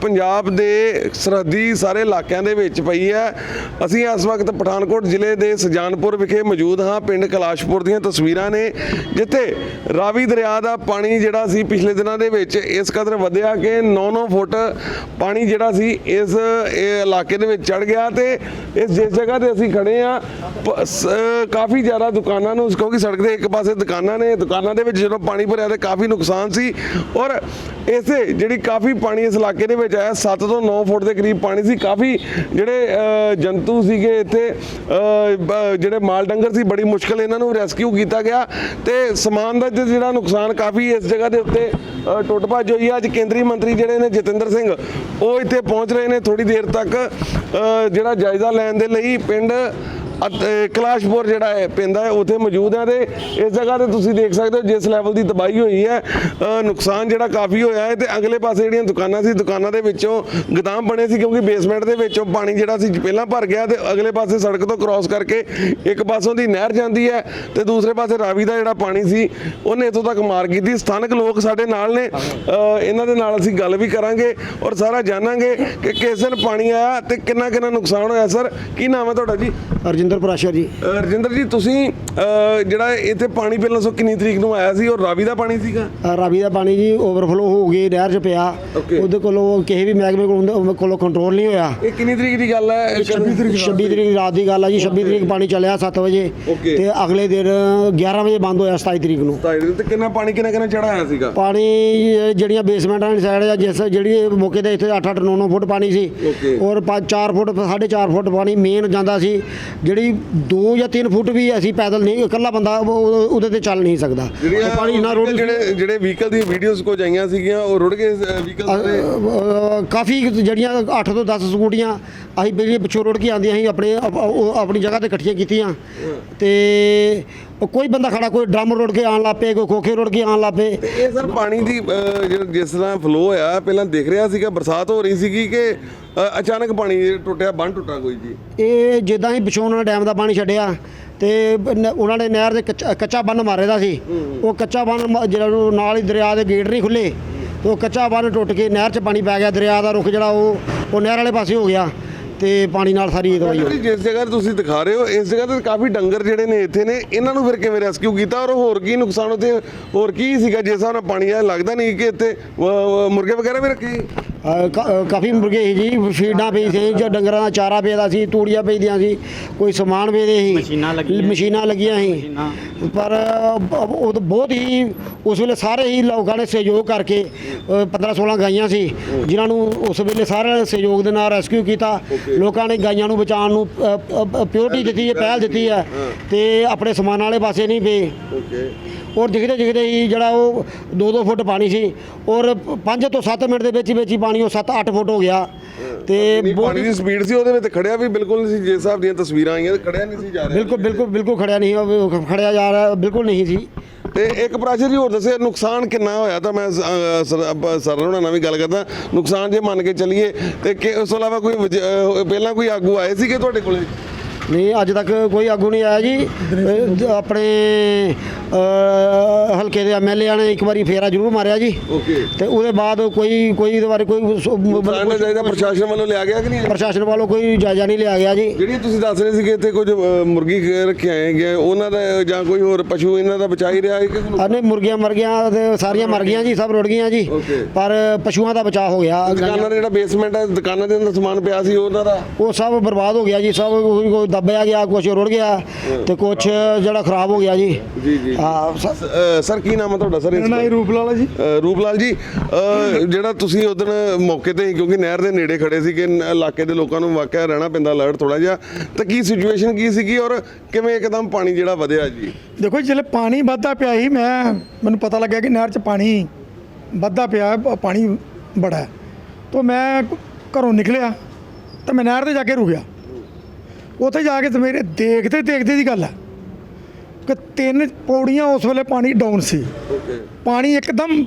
ਪੰਜਾਬ ਦੇ ਸਰਹੱਦੀ ਸਾਰੇ ਇਲਾਕਿਆਂ ਦੇ ਵਿੱਚ ਪਈ ਹੈ। ਅਸੀਂ ਇਸ ਵਕਤ ਪਠਾਨਕੋਟ ਜ਼ਿਲ੍ਹੇ ਦੇ ਸੁਜਾਨਪੁਰ ਵਿਖੇ ਮੌਜੂਦ ਹਾਂ। ਪਿੰਡ ਕਲਾਸ਼ਪੁਰ ਦੀਆਂ ਤਸਵੀਰਾਂ ਨੇ, ਜਿੱਥੇ ਰਾਵੀ ਦਰਿਆ ਦਾ ਪਾਣੀ ਜਿਹੜਾ ਸੀ ਪਿਛਲੇ ਦਿਨਾਂ ਦੇ ਵਿੱਚ, ਇਸ ਕਦਰ ਵਧਿਆ ਕਿ 9-9 ਫੁੱਟ ਪਾਣੀ ਜਿਹੜਾ ਸੀ ਇਸ ਇਲਾਕੇ ਦੇ ਵਿੱਚ ਚੜ ਗਿਆ ਤੇ ਇਸ ਜਿਸ ਜਗ੍ਹਾ ਤੇ ਅਸੀਂ ਖੜੇ ਆ ਕਾਫੀ ਜ਼ਿਆਦਾ ਦੁਕਾਨਾਂ ਨੂੰ, ਕਿਉਂਕਿ ਸੜਕ ਦੇ ਇੱਕ ਪਾਸੇ ਦੁਕਾਨਾਂ ਨੇ, ਦੁਕਾਨਾਂ ਦੇ ਵਿੱਚ ਜਦੋਂ ਪਾਣੀ ਭਰਿਆ ਤੇ ਕਾਫੀ ਨੁਕਸਾਨ ਸੀ। ਔਰ ਇਸੇ ਜਿਹੜੀ ਕਾਫੀ ਪਾਣੀ ਇਸ ਇਲਾਕੇ ਦੇ ਵਿੱਚ ਆਇਆ 7 ਤੋਂ 9 ਫੁੱਟ ਦੇ ਕਰੀਬ ਪਾਣੀ ਸੀ। ਕਾਫੀ ਜਿਹੜੇ ਜੰਤੂ ਸੀਗੇ ਇੱਥੇ ਜਿਹੜੇ ਮਾਲ ਡੰਗਰ ਸੀ, ਬੜੀ ਮੁਸ਼ਕਲ ਇਹਨਾਂ ਨੂੰ ਰੈਸਕਿਊ ਕੀਤਾ ਗਿਆ ਤੇ ਸਮਾਨ ਦਾ ਜਿਹੜਾ ਨੁਕਸਾਨ ਕਾਫੀ ਇਸ ਜਗ੍ਹਾ ਦੇ ਉੱਤੇ ਟੁੱਟ ਭੱਜ ਹੋਈ ਹੈ ਅੱਜ ਕੇਂਦਰੀ ਮੰਤਰੀ ਜਿਹੜੇ ਨੇ, ਜਤਿੰਦਰ ਸਿੰਘ, ਉਹ ਇੱਥੇ ਪਹੁੰਚ ਰਹੇ ਨੇ ਥੋੜੀ ਦੇਰ ਤੱਕ। ਜਿਹੜਾ ਜਾਇਜ਼ਾ ਲੈਣ ਦੇ ਲਈ ਪਿੰਡ ਕਲਾਸ਼ਪੁਰ ਜਿਹੜਾ ਹੈ ਪੈਂਦਾ ਹੈ, ਉੱਥੇ ਮੌਜੂਦ ਹੈ ਤੇ ਇਸ ਜਗ੍ਹਾ ਤੇ ਤੁਸੀਂ ਦੇਖ ਸਕਦੇ ਹੋ ਜਿਸ ਲੈਵਲ ਦੀ ਤਬਾਹੀ ਹੋਈ ਹੈ ਨੁਕਸਾਨ ਜਿਹੜਾ ਕਾਫੀ ਹੋਇਆ ਹੈ ਤੇ ਅਗਲੇ ਪਾਸੇ ਜਿਹੜੀਆਂ ਦੁਕਾਨਾਂ ਸੀ, ਦੁਕਾਨਾਂ ਦੇ ਵਿੱਚੋਂ ਗਦਾਮ ਬਣੇ ਸੀ ਕਿਉਂਕਿ ਬੇਸਮੈਂਟ ਦੇ ਵਿੱਚੋਂ ਪਾਣੀ ਜਿਹੜਾ ਸੀ ਪਹਿਲਾਂ ਭਰ ਗਿਆ ਤੇ ਅਗਲੇ ਪਾਸੇ ਸੜਕ ਤੋਂ ਕ੍ਰਾਸ ਕਰਕੇ ਇੱਕ ਪਾਸੋਂ ਦੀ ਨਹਿਰ ਜਾਂਦੀ ਹੈ ਤੇ ਦੂਸਰੇ ਪਾਸੇ ਰਾਵੀ ਦਾ ਜਿਹੜਾ ਪਾਣੀ ਸੀ, ਉਹਨੇ ਇੱਥੋਂ ਤੱਕ ਮਾਰ ਕੀਤੀ। ਸਥਾਨਕ ਲੋਕ ਸਾਡੇ ਨਾਲ ਨੇ ਇਹਨਾਂ ਦੇ ਨਾਲ ਅਸੀਂ ਗੱਲ ਵੀ ਕਰਾਂਗੇ ਔਰ ਸਾਰਾ ਜਾਣਾਂਗੇ ਕਿ ਕਿਸ ਦਿਨ ਪਾਣੀ ਆਇਆ ਤੇ ਕਿੰਨਾ ਕਿੰਨਾ ਨੁਕਸਾਨ ਹੋਇਆ। ਸਰ ਕੀ ਨਾਮ ਹੈ ਤੁਹਾਡਾ ਜੀ? ਰਜਿੰਦਰ ਪ੍ਰਾਸ਼ਰ ਜੀ। ਅ, ਰਜਿੰਦਰ ਜੀ ਤੁਸੀਂ ਅ, ਜਿਹੜਾ ਇੱਥੇ ਪਾਣੀ ਪਹਿਲਾਂ ਸੋ ਕਿੰਨੀ ਤਰੀਕ ਨੂੰ ਆਇਆ ਸੀ ਔਰ ਰਾਵੀ ਦਾ ਪਾਣੀ ਸੀਗਾ? ਅ, ਰਾਵੀ ਦਾ ਪਾਣੀ ਜੀ ਓਵਰਫਲੋ ਹੋ ਗਈ ਨਹਿਰ 'ਚ ਪਿਆ। Okay. ਉਹਦੇ ਕੋਲੋਂ ਕਿਸੇ ਵੀ ਮਹਿਕਮੇ ਕੋਲੋਂ ਉਹਦੇ ਕੋਲੋਂ ਕੰਟਰੋਲ ਨਹੀਂ ਹੋਇਆ। ਇਹ ਕਿੰਨੀ ਤਰੀਕ ਦੀ ਗੱਲ ਹੈ? 26 ਤਰੀਕ ਰਾਤ ਦੀ ਗੱਲ ਆ ਜੀ। 26 ਤਰੀਕ ਪਾਣੀ ਚੱਲਿਆ 7 ਵਜੇ। Okay. ਤੇ ਅਗਲੇ ਦਿਨ 11 ਵਜੇ ਬੰਦ ਹੋਇਆ 27 ਤਰੀਕ ਨੂੰ। ਤਾਂ ਇਹਦੇ ਤੇ ਕਿੰਨਾ ਪਾਣੀ ਕਿੰਨਾ ਕਿੰਨਾ ਚੜਾ ਆਇਆ ਸੀਗਾ? ਪਾਣੀ ਇਹ ਜਿਹੜੀਆਂ ਬੇਸਮੈਂਟਾਂ ਦੀ ਸਾਈਡ ਆ ਜਿਸ ਜਿਹੜੀ ਇਹ ਮੌਕੇ ਤੇ ਇੱਥੇ 8-8 9-9 ਫੁੱਟ ਪਾਣੀ ਸੀ। Okay. ਔਰ 4 ਫੁੱਟ 4.5 ਫੁੱਟ ਪਾਣੀ ਮੇਨ ਜਾਂਦਾ ਸੀ। ਜਿਹੜੀ 2 ਜਾਂ 3 ਫੁੱਟ ਵੀ ਅਸੀਂ ਪੈਦਲ ਨਹੀਂ ਇਕੱਲਾ ਬੰਦਾ ਉਹ- ਉਹਦੇ ਤੇ ਚੱਲ ਨਹੀਂ ਸਕਦਾ। ਉਹ ਪਾਣੀ ਨਾ ਰੋਡ ਜਿਹੜੇ ਜਿਹੜੇ ਵਹੀਕਲ ਦੀ ਵੀਡੀਓਜ਼ ਕੋ ਜਾਈਆਂ ਸੀਗੀਆਂ ਉਹ ਰੁੜ ਗਏ ਵਹੀਕਲ ਕਾਫੀ ਜਿਹੜੀਆਂ 8 ਤੋਂ 10 ਸਕੂਟੀਆਂ ਅਸੀਂ ਪਹਿਲੇ ਪਿੱਛੋਂ ਰੋੜ ਕੇ ਆਉਂਦੀਆਂ ਸੀ ਆਪਣੇ ਆਪਣੀ ਜਗ੍ਹਾ ਤੇ ਇਕੱਠੀਆਂ ਕੀਤੀਆਂ। ਤੇ ਕੋਈ ਬੰਦਾ ਖੜਾ ਕੋਈ ਡਰਮ ਰੋੜ ਕੇ ਆਉਣ ਲੱਪੇ ਕੋਈ ਖੋਖੇ ਰੋੜ ਕੇ ਆਉਣ ਲੱਪੇ ਇਹ ਸਰ ਪਾਣੀ ਦੀ ਜਿਸ ਤਰ੍ਹਾਂ ਫਲੋ ਹੋਇਆ ਪਹਿਲਾਂ ਦਿਖ ਰਿਹਾ ਸੀਗਾ ਬਰਸਾਤ ਹੋ ਰਹੀ ਸੀਗੀ ਕਿ ਅਚਾਨਕ ਪਾਣੀ ਟੁੱਟਿਆ ਬੰਨ ਟੁੱਟਾ ਕੋਈ ਜੀ? ਇਹ ਜਿੱਦਾਂ ਹੀ ਪਿਛੋਂ ਉਹਨਾਂ ਨੇ ਡੈਮ ਦਾ ਪਾਣੀ ਛੱਡਿਆ ਤੇ ਉਹਨਾਂ ਨੇ ਨਹਿਰ ਦੇ ਕੱਚਾ- ਬੰਨ ਮਾਰੇ ਦਾ ਸੀ। ਉਹ ਕੱਚਾ ਬੰਨ ਜਿਹੜਾ ਉਹ ਨਾਲ ਹੀ ਦਰਿਆ ਦੇ ਗੇਟ ਨਹੀਂ ਖੁੱਲੇ ਉਹ ਕੱਚਾ ਬੰਨ ਟੁੱਟ ਕੇ ਨਹਿਰ 'ਚ ਪਾਣੀ ਪੈ ਗਿਆ ਦਰਿਆ ਦਾ ਰੁੱਖ ਜਿਹੜਾ ਉਹ ਉਹ ਨਹਿਰ ਵਾਲੇ ਪਾਸੇ ਹੋ ਗਿਆ। ਤੇ ਪਾਣੀ ਨਾਲ ਸਾਰੀ ਦਵਾਈ ਹੋ ਗਈ। ਜਿਸ ਜਗ੍ਹਾ ਤੇ ਤੁਸੀਂ ਦਿਖਾ ਰਹੇ ਹੋ ਇਸ ਜਗ੍ਹਾ ਤੇ ਕਾਫੀ ਡੰਗਰ ਜਿਹੜੇ ਨੇ ਇੱਥੇ ਨੇ ਇਹਨਾਂ ਨੂੰ ਫਿਰ ਕਿਵੇਂ ਰੈਸਕਿਊ ਕੀਤਾ ਔਰ ਹੋਰ ਕੀ ਨੁਕਸਾਨ ਉੱਥੇ ਹੋਰ ਕੀ ਸੀਗਾ? ਜਿਸ ਹਿਸਾਬ ਨਾਲ ਪਾਣੀ ਆਇਆ ਲੱਗਦਾ ਨਹੀਂ ਕਿ ਇੱਥੇ ਅ, ਅ, ਮੁਰਗੇ ਵਗੈਰਾ ਵੀ ਰੱਖੇ? ਕਾਫੀ ਮੁਰਗੇ ਸੀ ਜੀ ਫੀਡਾਂ ਪਈ ਸੀ ਜੋ ਡੰਗਰਾਂ ਦਾ ਚਾਰਾ ਪਈਦਾ ਸੀ ਤੂੜੀਆਂ ਪਈਦੀਆਂ ਸੀ ਕੋਈ ਸਮਾਨ ਵੇਦੇ ਸੀ ਮਸ਼ੀਨਾਂ ਲੱਗੀਆਂ। ਮਸ਼ੀਨਾਂ ਲੱਗੀਆਂ ਸੀ। ਪਰ ਉਹ ਤਾਂ ਬਹੁਤ ਹੀ ਉਸ ਵੇਲੇ ਸਾਰੇ ਹੀ ਲੋਕਾਂ ਨੇ ਸਹਿਯੋਗ ਕਰਕੇ 15 16 ਗਾਈਆਂ ਸੀ ਜਿਨ੍ਹਾਂ ਨੂੰ ਉਸ ਵੇਲੇ ਸਾਰੇ ਸਹਿਯੋਗ ਦੇ ਨਾਲ ਰੈਸਕਿਊ ਕੀਤਾ। ਲੋਕਾਂ ਨੇ ਗਾਈਆਂ ਨੂੰ ਬਚਾਉਣ ਨੂੰ ਪਿਓਰਟੀ ਦਿੱਤੀ ਹੈ ਪਹਿਲ ਦਿੱਤੀ ਹੈ ਤੇ ਆਪਣੇ ਸਮਾਨ ਵਾਲੇ ਪਾਸੇ ਨਹੀਂ ਪਏ। ਔਰ ਦਿਖਦੇ ਦਿਖਦੇ ਹੀ ਜਿਹੜਾ ਉਹ 2-2 ਫੁੱਟ ਪਾਣੀ ਸੀ ਔਰ 5 ਤੋਂ 7 ਮਿੰਟ ਦੇ ਵਿੱਚ ਹੀ ਵਿੱਚ ਹੀ ਪਾਣੀ ਉਹ 7-8 ਫੁੱਟ ਹੋ ਗਿਆ। ਤੇ ਪਾਣੀ ਦੀ ਸਪੀਡ ਸੀ ਉਹਦੇ ਵਿੱਚ ਖੜਿਆ ਵੀ ਬਿਲਕੁਲ ਨਹੀਂ ਸੀ ਜਿਸ ਹਿਸਾਬ ਦੀਆਂ ਤਸਵੀਰਾਂ ਆਈਆਂ ਤੇ ਖੜਿਆ ਨਹੀਂ ਸੀ ਜਾ ਰਿਹਾ। ਬਿਲਕੁਲ ਬਿਲਕੁਲ ਬਿਲਕੁਲ ਖੜਿਆ ਨਹੀਂ ਉਹ ਖੜਿਆ ਜਾ ਰਿਹਾ ਬਿਲਕੁਲ ਨਹੀਂ ਸੀ। ਤੇ ਇੱਕ ਪ੍ਰਾਚਰ ਜੀ ਹੋਰ ਦੱਸੇ ਨੁਕਸਾਨ ਕਿੰਨਾ ਹੋਇਆ? ਤਾਂ ਮੈਂ ਸਰ ਹੋਣਾ ਨਾਲ ਵੀ ਗੱਲ ਕਰਦਾ। ਨੁਕਸਾਨ ਜੇ ਮੰਨ ਕੇ ਚੱਲੀਏ ਤੇ ਕਿ ਉਸ ਤੋਂ ਇਲਾਵਾ ਕੋਈ ਪਹਿਲਾਂ ਕੋਈ ਆਗੂ ਆਏ ਸੀਗੇ ਤੁਹਾਡੇ ਕੋਲੇ? ਨਹੀਂ ਅੱਜ ਤੱਕ ਕੋਈ ਆਗੂ ਨਹੀਂ ਆਇਆ ਜੀ। ਅਹ ਆਪਣੇ ਅਹ, ਹਲਕੇ ਦੇ ਐਮਐਲਏ ਨੇ ਇੱਕ ਵਾਰੀ ਫੇਰਾ ਜ਼ਰੂਰ ਮਾਰਿਆ ਜੀ। ਓਕੇ। ਤੇ ਉਹਦੇ ਬਾਅਦ ਕੋਈ ਕੋਈ ਇਹਦੇ ਬਾਰੇ ਕੋਈ ਸੋ- ਪ੍ਰਸ਼ਾਸਨ ਵੱਲੋਂ ਲਿਆ ਗਿਆ ਕਿ ਨਹੀਂ? ਪ੍ਰਸ਼ਾਸਨ ਵੱਲੋਂ ਕੋਈ ਜਾਇਜ਼ਾ ਨਹੀਂ ਲਿਆ ਗਿਆ ਜੀ। ਜਿਹੜੀ ਤੁਸੀਂ ਦੱਸ ਰਹੇ ਸੀਗੇ ਇੱਥੇ ਕੁਝ ਅ, ਮੁਰਗੀ ਰੱਖੇ ਆਏ ਗਏ ਉਹਨਾਂ ਦਾ ਜਾਂ ਕੋਈ ਹੋਰ ਪਸ਼ੂ ਇਹਨਾਂ ਦਾ ਬਚਾ ਹੀ ਰਿਹਾ ਹੈ ਕਿ ਕੋਈ ਅਨੇ ਮੁਰਗੀਆਂ ਮਰ ਗਈਆਂ ਤੇ ਸਾਰੀਆਂ ਮਰ ਗਈਆਂ ਜੀ ਸਭ ਰੁੜ ਗਈਆਂ ਜੀ। Okay. ਪਰ ਪਸ਼ੂਆਂ ਦਾ ਬਚਾਅ ਹੋ ਗਿਆ। ਦੁਕਾਨਾਂ ਦਾ ਜਿਹੜਾ ਬੇਸਮੈਂਟ ਹੈ ਦੁਕਾਨਾਂ ਦੇ ਅੰਦਰ ਸਮਾਨ ਪਿਆ ਸੀ ਉਹਨਾਂ ਦਾ? ਉਹ ਸਭ ਬਰਬਾਦ ਹੋ ਗਿਆ ਜੀ ਸਭ ਦੱਬਿਆ ਗਿਆ ਕੁਝ ਰੁੜ ਗਿਆ ਤੇ ਕੁਝ ਜਿਹੜਾ ਖਰਾਬ ਹੋ ਗਿਆ ਜੀ। ਜੀ ਜੀ ਹਾਂ ਸ- ਅ, ਸਰ ਕੀ ਨਾਮ ਹੈ ਤੁਹਾਡਾ ਸਰ ਮੇਰਾ ਨਾਮ ਰੂਪਲਾਲ ਜੀ। ਰੂਪਲਾਲ ਜੀ ਅ, ਜਿਹੜਾ ਤੁਸੀਂ ਉਦੋਂ ਮੌਕੇ ਤੇ ਸੀ, ਕਿਉਂਕਿ ਨਹਿਰ ਦੇ ਨੇੜੇ ਖੜੇ ਸੀ ਕਿ ਇਲਾਕੇ ਦੇ ਲੋਕਾਂ ਨੂੰ ਵਾਕਿਆ ਰਹਿਣਾ ਪੈਂਦਾ ਅਲਰਟ ਥੋੜਾ ਜਿਹਾ ਤਾਂ ਕੀ ਸਿਚੁਏਸ਼ਨ ਕੀ ਸੀਗੀ ਔਰ ਕਿਵੇਂ ਇੱਕਦਮ ਪਾਣੀ ਜਿਹੜਾ ਵਧਿਆ ਜੀ? ਦੇਖੋ ਜਿਹੜੇ ਪਾਣੀ ਵੱਧਦਾ ਪਿਆ ਸੀ ਮੈਂ ਮੈਨੂੰ ਪਤਾ ਲੱਗਿਆ ਕਿ ਨਹਿਰ 'ਚ ਪਾਣੀ ਵੱਧਦਾ ਪਿਆ ਪ- ਪਾਣੀ ਬੜਾ ਹੈ। ਤਾਂ ਮੈਂ ਘਰੋਂ ਨਿਕਲਿਆ ਤਾਂ ਮੈਂ ਨਹਿਰ ਤੇ ਜਾ ਕੇ ਰੁਕਿਆ। ਉੱਥੇ ਜਾ ਕੇ ਮੇਰੇ ਦੇਖਦੇ ਦੇਖਦੇ ਦੀ ਗੱਲ ਹੈ ਕਿ ਤਿੰਨ ਪੌੜੀਆਂ ਉਸ ਵੇਲੇ ਪਾਣੀ ਡਾਊਨ ਸੀ। ਓਕੇ ਪਾਣੀ ਇੱਕਦਮ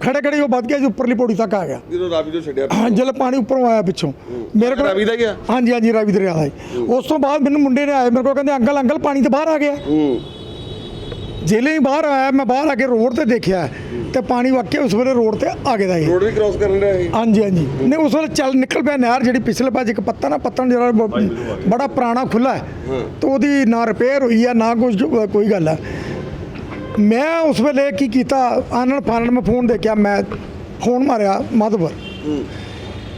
ਖੜੇ ਖੜੇ ਉਹ ਵੱਧ ਗਿਆ ਜੀ ਉੱਪਰਲੀ ਪੌੜੀ ਤੱਕ ਆ ਗਿਆ। ਜਦੋਂ ਰਾਵੀ ਤੋਂ ਛੱਡਿਆ ਹਾਂ ਜਦੋਂ ਪਾਣੀ ਉੱਪਰੋਂ ਆਇਆ ਪਿੱਛੋਂ। ਮੇਰੇ ਕੋਲ ਰਾਵੀ ਦਾ ਗਿਆ ਹਾਂਜੀ ਹਾਂਜੀ ਰਾਵੀ ਦਰਿਆ ਦਾ। ਉਸ ਤੋਂ ਬਾਅਦ ਮੈਨੂੰ ਮੁੰਡੇ ਨੇ ਆਏ ਮੇਰੇ ਕੋਲ ਕਹਿੰਦੇ ਅੰਕਲ ਅੰਕਲ ਪਾਣੀ ਤੇ ਬਾਹਰ ਆ ਗਿਆ। ਹੂੰ। ਜ਼ਿਲ੍ਹੇ ਹੀ ਬਾਹਰ ਆਇਆ ਮੈਂ ਬਾਹਰ ਆ ਕੇ ਰੋਡ ਤੇ ਦੇਖਿਆ ਤੇ ਪਾਣੀ ਵਾਕਿਆ ਉਸ ਵੇਲੇ ਰੋਡ ਤੇ ਆ ਗਿਆ ਸੀ ਰੋਡ ਵੀ ਕ੍ਰਾਸ ਕਰਨ ਰਿਹਾ ਇਹ ਹਾਂਜੀ ਹਾਂਜੀ। ਨਹੀਂ ਉਸ ਵੇਲੇ ਚੱਲ ਨਿਕਲ ਪਿਆ ਨਹਿਰ ਜਿਹੜੀ ਪਿਛਲੇ ਪਾਸੇ ਇੱਕ ਪੱਤਾ ਨਾ ਪੱਤਣ ਜਿਹੜਾ ਬ- ਬੜਾ ਪੁਰਾਣਾ ਖੁੱਲਾ ਹੈ। ਤੇ ਉਹਦੀ ਨਾ ਰਿਪੇਅਰ ਹੋਈ ਆ ਨਾ ਕੁਝ ਕੋਈ ਗੱਲ ਹੈ ਮੈਂ ਉਸ ਵੇਲੇ ਕੀ ਕੀਤਾ ਆਨਣ ਫਾਨਣ ਮੈਂ ਫੋਨ ਦੇਖਿਆ ਮੈਂ ਫੋਨ ਮਾਰਿਆ ਮਾਧਵਰ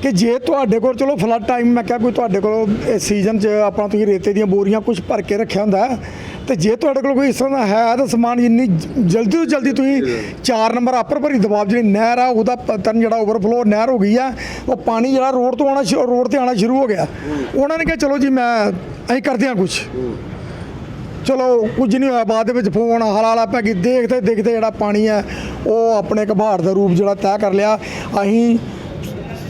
ਕਿ ਜੇ ਤੁਹਾਡੇ ਕੋਲ ਚਲੋ ਫਲੱਡ ਟਾਈਮ ਮੈਂ ਕਿਹਾ ਕੋਈ ਤੁਹਾਡੇ ਕੋਲ ਇਸ ਸੀਜ਼ਨ 'ਚ ਆਪਣਾ ਤੁਸੀਂ ਰੇਤੇ ਦੀਆਂ ਬੋਰੀਆਂ ਕੁਝ ਭਰ ਕੇ ਰੱਖਿਆ ਹੁੰਦਾ ਹੈ, ਤੇ ਜੇ ਤੁਹਾਡੇ ਕੋਲ ਕੋਈ ਇਸ ਤਰ੍ਹਾਂ ਦਾ ਹੈ ਤਾਂ ਸਮਾਨ ਇੰਨੀ ਜਲਦੀ ਤੋਂ ਜਲਦੀ ਤੁਸੀਂ 4 ਨੰਬਰ ਆਪਰ ਭਰੀ ਦਬਾਅ ਜਿਹੜੀ ਨਹਿਰ ਆ, ਉਹਦਾ ਪਤਨ ਜਿਹੜਾ ਓਵਰਫਲੋ ਨਹਿਰ ਹੋ ਗਈ ਆ, ਉਹ ਪਾਣੀ ਜਿਹੜਾ ਰੋਡ ਤੋਂ ਆਉਣਾ ਸ਼ੁ- ਰੋਡ ਤੇ ਆਉਣਾ ਸ਼ੁਰੂ ਹੋ ਗਿਆ। ਉਹਨਾਂ ਨੇ ਕਿਹਾ, ਚਲੋ ਜੀ, ਮੈਂ ਅਸੀਂ ਕਰਦੇ ਹਾਂ ਕੁਝ ਚਲੋ, ਕੁਝ ਨਹੀਂ ਹੋਇਆ, ਬਾਅਦ ਦੇ ਵਿੱਚ ਫੋਨ ਹਲਾਲਾ ਪੈ ਗਈ। ਦੇਖਦੇ ਦੇਖਦੇ ਜਿਹੜਾ ਪਾਣੀ ਹੈ ਉਹ ਆਪਣੇ ਘਬਾੜ ਦਾ ਰੂਪ ਜਿਹੜਾ ਤੈਅ ਕਰ ਲਿਆ। ਅਸੀਂ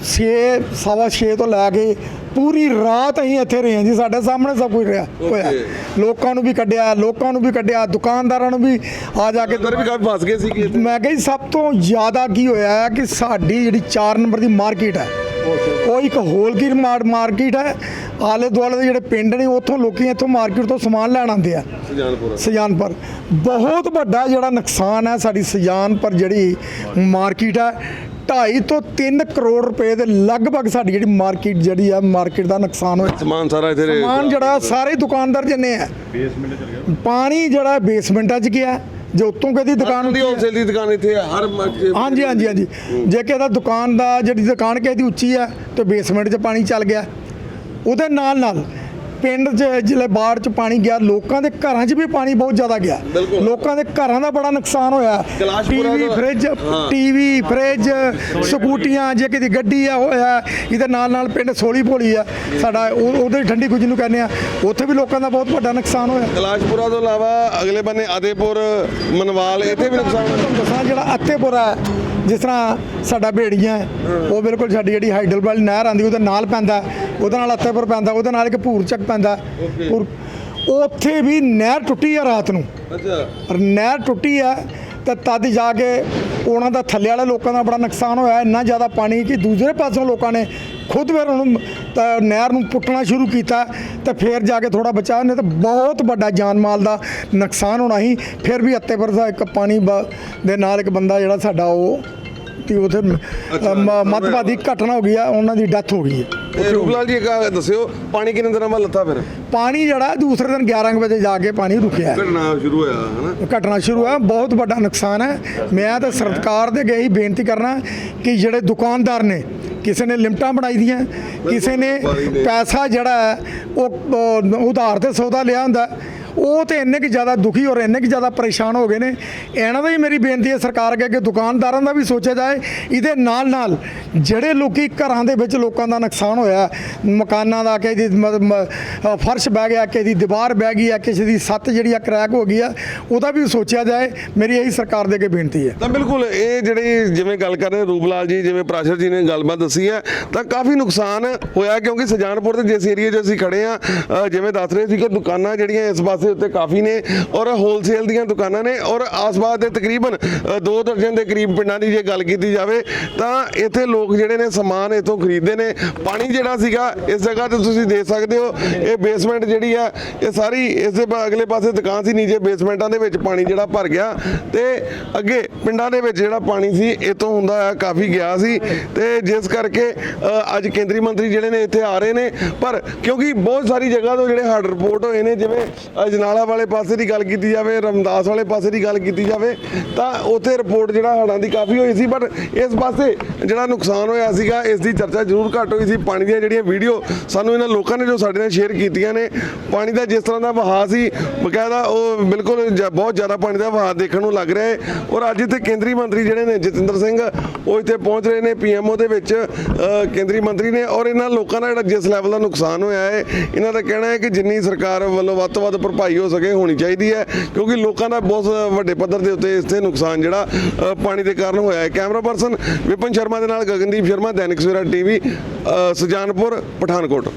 ਛੇ, ਸਵਾ ਛੇ ਤੋਂ ਲੈ ਕੇ ਪੂਰੀ ਰਾਤ ਅਸੀਂ ਇੱਥੇ ਰਹੇ ਹਾਂ ਜੀ ਸਾਡੇ ਸਾਹਮਣੇ ਸਭ ਕੁਝ ਰਿਹਾ ਹੋਇਆ। ਲੋਕਾਂ ਨੂੰ ਵੀ ਕੱਢਿਆ ਲੋਕਾਂ ਨੂੰ ਵੀ ਕੱਢਿਆ ਦੁਕਾਨਦਾਰਾਂ ਨੂੰ ਵੀ ਆ ਜਾ ਕੇ ਅੰਦਰ ਵੀ ਕਾਫੀ ਫਸ ਗਏ ਇੱਥੇ। ਮੈਂ ਕਿਹਾ ਜੀ ਸਭ ਤੋਂ ਜ਼ਿਆਦਾ ਕੀ ਹੋਇਆ ਹੈ ਕਿ ਸਾਡੀ ਜਿਹੜੀ 4 ਨੰਬਰ ਦੀ ਮਾਰਕੀਟ ਹੈ ਉਹ ਇੱਕ ਹੋਲਗੀਰ ਮਾਰ ਮਾਰਕੀਟ ਹੈ। ਆਲੇ ਦੁਆਲੇ ਦੇ ਜਿਹੜੇ ਪਿੰਡ ਨੇ ਉੱਥੋਂ ਲੋਕੀ ਇੱਥੋਂ ਮਾਰਕੀਟ ਤੋਂ ਸਮਾਨ ਲੈਣ ਆਉਂਦੇ ਆ। ਸੁਜਾਨਪੁਰ। ਸਜਾਨਪੁਰ। ਬਹੁਤ ਵੱਡਾ ਜਿਹੜਾ ਨੁਕਸਾਨ ਹੈ ਸਾਡੀ ਸਜਾਨਪੁਰ ਜਿਹੜੀ ਮਾਰਕੀਟ ਹੈ 2.5 ਤੋਂ 3 ਕਰੋੜ ਰੁਪਏ ਦੇ ਲਗਭਗ ਸਾਡੀ ਜਿਹੜੀ ਮਾਰਕੀਟ ਜਿਹੜੀ ਆ ਮਾਰਕੀਟ ਦਾ ਨੁਕਸਾਨ ਹੋਇਆ। ਸਮਾਨ ਸਾਰਾ ਇੱਥੇ ਸਮਾਨ ਜਿਹੜਾ ਸਾਰੇ ਦੁਕਾਨਦਾਰ ਜਿੰਨੇ ਆ ਪਾਣੀ ਜਿਹੜਾ ਬੇਸਮੈਂਟਾਂ 'ਚ ਗਿਆ ਜੇ ਉੱਤੋਂ ਕਦੀ ਦੁਕਾਨ ਦੀ ਹੋਲਸੇਲ ਦੀ ਦੁਕਾਨ ਇੱਥੇ ਹਰ ਹਾਂਜੀ ਹਾਂਜੀ ਹਾਂਜੀ। ਜੇ ਕਿਸੇ ਦਾ ਦੁਕਾਨ ਦਾ ਜਿਹੜੀ ਦੁਕਾਨ ਕਿਸੇ ਦੀ ਉੱਚੀ ਹੈ ਤੇ ਬੇਸਮੈਂਟ 'ਚ ਪਾਣੀ ਚੱਲ ਗਿਆ। ਉਹਦੇ ਨਾਲ ਨਾਲ ਪਿੰਡ 'ਚ ਜਿਹੜੇ ਬਾੜ 'ਚ ਪਾਣੀ ਗਿਆ ਲੋਕਾਂ ਦੇ ਘਰਾਂ 'ਚ ਵੀ ਪਾਣੀ ਬਹੁਤ ਜ਼ਿਆਦਾ ਗਿਆ। ਲੋਕਾਂ ਦੇ ਘਰਾਂ ਦਾ ਬੜਾ ਨੁਕਸਾਨ ਹੋਇਆ। TV fridge. ਟੀਵੀ ਫ੍ਰਿਜ ਸਕੂਟੀਆਂ ਜੇ ਕਿਤੇ ਗੱਡੀ ਆ ਹੋਇਆ ਇਹਦੇ ਨਾਲ ਨਾਲ ਪਿੰਡ ਸੋਲੀ ਭੋਲੀ ਆ। ਸਾਡਾ ਉਹ- ਉਹਦੇ ਠੰਡੀ ਕੁਝ ਨੂੰ ਕਹਿੰਦੇ ਆ। ਉੱਥੇ ਵੀ ਲੋਕਾਂ ਦਾ ਬਹੁਤ ਵੱਡਾ ਨੁਕਸਾਨ ਹੋਇਆ। ਕਲਾਸ਼ਪੁਰਾ ਤੋਂ ਇਲਾਵਾ ਅਗਲੇ ਬੰਨੇ ਆਦੇਪੁਰ ਮਨਵਾਲ ਇੱਥੇ ਵੀ ਨੁਕਸਾਨ ਹੋਇਆ। ਤੁਹਾਨੂੰ ਦੱਸਾਂ ਜਿਹੜਾ ਅੱਤੇਪੁਰਾ ਹੈ, ਜਿਸ ਤਰ੍ਹਾਂ ਸਾਡਾ ਭੇੜੀਆਂ ਉਹ ਬਿਲਕੁਲ ਸਾਡੀ ਜਿਹੜੀ ਹਾਈਡਲ ਵਾਲੀ ਨਹਿਰ ਆਂਦੀ ਉਹਦੇ ਨਾਲ ਪੈਂਦਾ। ਉਹਦੇ ਨਾਲ ਅੱਤੇਪੁਰ ਪੈਂਦਾ ਉਹਦੇ ਨਾਲ ਇੱਕ ਭੂਰ ਚੱਕ ਪੈਂਦਾ ਉੱਥੇ ਵੀ ਨਹਿਰ ਟੁੱਟੀ ਆ ਰਾਤ ਨੂੰ। ਅੱਛਾ। ਨਹਿਰ ਟੁੱਟੀ ਆ ਤੇ ਤਦ ਜਾ ਕੇ ਉਹਨਾਂ ਦਾ ਥੱਲੇ ਵਾਲੇ ਲੋਕਾਂ ਦਾ ਬੜਾ ਨੁਕਸਾਨ ਹੋਇਆ, ਇੰਨਾ ਜ਼ਿਆਦਾ ਪਾਣੀ ਕਿ ਦੂਸਰੇ ਪਾਸੋਂ ਲੋਕਾਂ ਨੇ ਖੁਦ ਫਿਰ ਉਹਨੂੰ ਨਹਿਰ ਨੂੰ ਪੁੱਟਣਾ ਸ਼ੁਰੂ ਕੀਤਾ, ਤੇ ਫਿਰ ਜਾ ਕੇ ਥੋੜਾ ਬਚਾਅ, ਨਹੀਂ ਤਾਂ ਬਹੁਤ ਵੱਡਾ ਜਾਨ ਮਾਲ ਦਾ ਨੁਕਸਾਨ ਹੋਣਾ ਸੀ। ਫਿਰ ਵੀ ਅੱਤੇਪੁਰ ਦਾ ਇੱਕ ਪਾਣੀ ਬ- ਦੇ ਨਾਲ ਇੱਕ ਬੰਦਾ ਜਿਹੜਾ ਸਾਡਾ ਉਹ ਕਿ ਉਥੇ ਮਤਵਾਦੀ ਘਟਨਾ ਹੋ ਗਈ ਆ ਉਹਨਾਂ ਦੀ ਡੈਥ ਹੋ ਗਈ ਹੈ। ਤੇ ਰੂਪਲਾਲ ਜੀ ਇੱਕ ਆਹ ਦੱਸਿਓ ਪਾਣੀ ਕਿੰਨੇ ਦਿਨਾਂ ਬਾਅਦ ਲੱਥਾ ਫਿਰ? ਪਾਣੀ ਜਿਹੜਾ ਦੂਸਰੇ ਦਿਨ 11 ਕੁ ਵਜੇ ਜਾ ਕੇ ਪਾਣੀ ਰੁਕਿਆ ਘਟਨਾ ਸ਼ੁਰੂ ਹੋਇਆ ਹਨਾ? ਘਟਨਾ ਸ਼ੁਰੂ ਹੈ ਬਹੁਤ ਵੱਡਾ ਨੁਕਸਾਨ ਹੈ। ਮੈਂ ਤਾਂ ਸਰਕਾਰ ਦੇ ਗਈ ਬੇਨਤੀ ਕਰਨਾ ਕਿ ਜਿਹੜੇ ਦੁਕਾਨਦਾਰ ਨੇ ਕਿਸੇ ਨੇ ਲਿਮਟਾਂ ਬਣਾਈ ਦੀਆਂ ਕਿਸੇ ਨੇ। ਪੈਸਾ ਜਿਹੜਾ ਹੈ ਉਹ ਅਹ, ਉਧਾਰ ਤੇ ਸੌਦਾ ਲਿਆ ਹੁੰਦਾ। ਉਹ ਤੇ ਇੰਨੇ ਕਿ ਜ਼ਿਆਦਾ ਦੁਖੀ ਔਰ ਇੰਨੇ ਕਿ ਜ਼ਿਆਦਾ ਪਰੇਸ਼ਾਨ ਹੋ ਗਏ ਨੇ। ਇਹਨਾਂ ਦਾ ਹੀ ਮੇਰੀ ਬੇਨਤੀ ਹੈ ਸਰਕਾਰ ਅੱਗੇ ਕਿ ਦੁਕਾਨਦਾਰਾਂ ਦਾ ਵੀ ਸੋਚਿਆ ਜਾਏ। ਇਹਦੇ ਨਾਲ ਨਾਲ ਜਿਹੜੇ ਲੋਕੀ ਘਰਾਂ ਦੇ ਵਿੱਚ ਲੋਕਾਂ ਦਾ ਨੁਕਸਾਨ ਹੋਇਆ ਮਕਾਨਾਂ ਦਾ ਕਿਸੇ ਦੀ ਮ- ਫਰਸ਼ ਬਹਿ ਗਿਆ ਕਿਸੇ ਦੀ ਦੀਵਾਰ ਬਹਿ ਗਈ ਆ ਕਿਸੇ ਦੀ ਛੱਤ ਜਿਹੜੀ ਆ ਕਰੈਕ ਹੋ ਗਈ ਆ ਉਹਦਾ ਵੀ ਸੋਚਿਆ ਜਾਏ ਮੇਰੀ ਇਹੀ ਸਰਕਾਰ ਦੇ ਅੱਗੇ ਬੇਨਤੀ ਹੈ। ਤਾਂ ਬਿਲਕੁਲ ਇਹ ਜਿਹੜੀ ਜਿਵੇਂ ਗੱਲ ਕਰ ਰਹੇ ਰੂਪਲਾਲ ਜੀ ਜਿਵੇਂ ਪ੍ਰਾਸ਼ਰ ਜੀ ਨੇ ਗੱਲਬਾਤ ਦੱਸੀ ਹੈ ਤਾਂ ਕਾਫੀ ਨੁਕਸਾਨ ਹੋਇਆ ਕਿਉਂਕਿ ਸਜਾਨਪੁਰ ਦੇ ਜਿਸ ਏਰੀਆ 'ਚ ਅਸੀਂ ਖੜੇ ਆ ਜਿਵੇਂ ਦੱਸ ਰਹੇ ਸੀ ਕਿ ਦੁਕਾਨਾਂ ਜਿਹੜੀਆਂ ਇਸ ਪਾਸੇ ਉੱਤੇ ਕਾਫੀ ਨੇ ਔਰ ਹੋਲਸੇਲ ਦੀਆਂ ਦੁਕਾਨਾਂ ਨੇ ਔਰ ਆਸ-ਪਾਸ ਦੇ ਤਕਰੀਬਨ ਅ, ਦੋ ਦਰਜਨ ਦੇ ਕਰੀਬ ਪਿੰਡਾਂ ਦੀ ਜੇ ਗੱਲ ਕੀਤੀ ਜਾਵੇ ਤਾਂ ਇੱਥੇ ਲੋਕ ਲੋਕ ਜਿਹੜੇ ਨੇ ਸਮਾਨ ਇੱਥੋਂ ਖਰੀਦਦੇ ਨੇ, ਪਾਣੀ ਜਿਹੜਾ ਸੀਗਾ, ਇਸ ਜਗ੍ਹਾ ਤੇ ਤੁਸੀਂ ਦੇਖ ਸਕਦੇ ਹੋ, ਇਹ ਬੇਸਮੈਂਟ ਜਿਹੜੀ ਆ, ਇਹ ਸਾਰੀ ਇਸ ਦੇ ਅਗਲੇ ਪਾਸੇ ਦੁਕਾਨ ਸੀ, ਨੀਚੇ ਬੇਸਮੈਂਟਾਂ ਦੇ ਵਿੱਚ ਪਾਣੀ ਜਿਹੜਾ ਭਰ ਗਿਆ ਤੇ ਅੱਗੇ ਪਿੰਡਾਂ ਦੇ ਵਿੱਚ ਜਿਹੜਾ ਪਾਣੀ ਸੀ ਇਤੋਂ ਹੁੰਦਾ ਆ, ਕਾਫੀ ਗਿਆ ਸੀ ਤੇ ਜਿਸ ਕਰਕੇ ਅੱਜ ਕੇਂਦਰੀ ਮੰਤਰੀ ਜਿਹੜੇ ਨੇ ਇੱਥੇ ਆ ਰਹੇ ਨੇ, ਪਰ ਕਿਉਂਕਿ ਬਹੁਤ ਸਾਰੀ ਜਗ੍ਹਾ ਤੋਂ ਜਿਹੜੇ ਹੱਡ ਰਿਪੋਰਟ ਹੋਏ ਨੇ, ਜਿਵੇਂ ਅਜਨਾਲਾ ਵਾਲੇ ਪਾਸੇ ਦੀ ਗੱਲ ਕੀਤੀ ਜਾਵੇ, ਰਮਦਾਸ ਵਾਲੇ ਪਾਸੇ ਦੀ ਗੱਲ ਕੀਤੀ ਜਾਵੇ, ਤਾਂ ਉੱਥੇ ਰਿਪੋਰਟ ਜਿਹੜਾ ਹੜ੍ਹਾਂ ਦੀ ਕਾਫੀ ਹੋਈ ਸੀ, ਪਰ ਇਸ ਪਾਸੇ ਜਿਹੜਾ ਨੁਕਸਾਨ ਨੁਕਸਾਨ ਹੋਇਆ ਸੀਗਾ ਇਸ ਦੀ ਚਰਚਾ ਜ਼ਰੂਰ ਘੱਟ ਹੋਈ ਸੀ। ਪਾਣੀ ਦੀਆਂ ਜਿਹੜੀਆਂ ਵੀਡੀਓ ਸਾਨੂੰ ਇਹਨਾਂ ਲੋਕਾਂ ਨੇ ਜੋ ਸਾਡੇ ਨਾਲ ਸ਼ੇਅਰ ਕੀਤੀਆਂ ਨੇ ਪਾਣੀ ਦਾ ਜਿਸ ਤਰ੍ਹਾਂ ਦਾ ਵਹਾਅ ਸੀ ਬਕਾਇਦਾ ਉਹ ਬਿਲਕੁਲ ਜ- ਬਹੁਤ ਜ਼ਿਆਦਾ ਪਾਣੀ ਦਾ ਵਹਾਅ ਦੇਖਣ ਨੂੰ ਲੱਗ ਰਿਹਾ ਹੈ। ਔਰ ਅੱਜ ਇੱਥੇ ਕੇਂਦਰੀ ਮੰਤਰੀ ਜਿਹੜੇ ਨੇ ਜਤਿੰਦਰ ਸਿੰਘ ਉਹ ਇੱਥੇ ਪਹੁੰਚ ਰਹੇ ਨੇ ਪੀਐਮਓ ਦੇ ਵਿੱਚ ਅ, ਕੇਂਦਰੀ ਮੰਤਰੀ ਨੇ। ਔਰ ਇਹਨਾਂ ਲੋਕਾਂ ਦਾ ਜਿਹੜਾ ਜਿਸ ਲੈਵਲ ਦਾ ਨੁਕਸਾਨ ਹੋਇਆ ਹੈ ਇਹਨਾਂ ਦਾ ਕਹਿਣਾ ਹੈ ਕਿ ਜਿੰਨੀ ਸਰਕਾਰ ਵੱਲੋਂ ਵੱਧ ਤੋਂ ਵੱਧ ਭਰਪਾਈ ਹੋ ਸਕੇ ਹੋਣੀ ਚਾਹੀਦੀ ਹੈ ਕਿਉਂਕਿ ਲੋਕਾਂ ਦਾ ਬਹੁਤ ਵੱਡੇ ਪੱਧਰ ਦੇ ਉੱਤੇ ਇਸ ਤੇ ਨੁਕਸਾਨ ਜਿਹੜਾ ਅ, ਪਾਣੀ ਦੇ ਕਾਰਨ ਹੋਇਆ ਹੈ। ਕੈਮਰਾ ਪਰਸਨ ਵਿਪਨ ਸ਼ਰਮਾ ਦੇ ਨਾਲ ਗਗਨਦੀਪ ਸ਼ਰਮਾ ਦੈਨਿਕ ਸਵੇਰਾ ਟੀਵੀ ਸੁਜਾਨਪੁਰ ਪਠਾਨਕੋਟ।